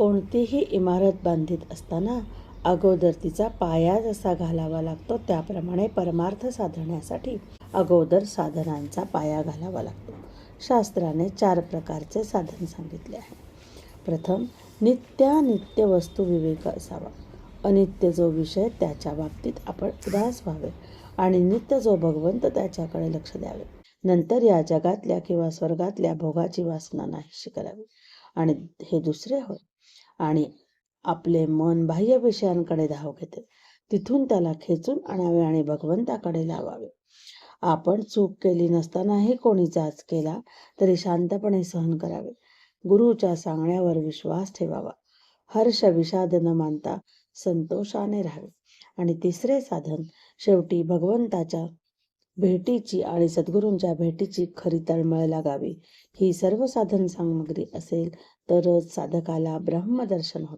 कोणतीही इमारत बांधित असताना अगोदर तिचा पाया जसा घालावा लागतो त्याप्रमाणे परमार्थ साधण्यासाठी अगोदर साधनांचा पाया घालावा लागतो. शास्त्राने चार प्रकारचे साधन सांगितले आहे. प्रथम नित्यानित्य वस्तू विवेक असावा. अनित्य जो विषय त्याच्या बाबतीत आपण उदास व्हावे आणि नित्य जो भगवंत त्याच्याकडे लक्ष द्यावे. नंतर या जगातल्या किंवा स्वर्गातल्या भोगाची वासना नाहीशी करावी. आणि हे दुसरे होय. आणि आपले मन बाह्य विषयांकडे धाव घेते. तिथून त्याला खेचून आणावे आणि भगवंताकडे लावावे. आपण चूक केली नसतानाही कोणी जाच केला तरी शांतपणे सहन करावे. गुरुच्या सांगण्यावर विश्वास ठेवावा. हर्ष विषाद न मानता संतोषाने राहावे. आणि तिसरे साधन शेवटी भगवंताच्या भेटीची आणि सद्गुरूंच्या भेटीची खरी तळमळ लागावी. ही सर्व साधन सामग्री असेल तरच साधकाला ब्रह्मदर्शन होते.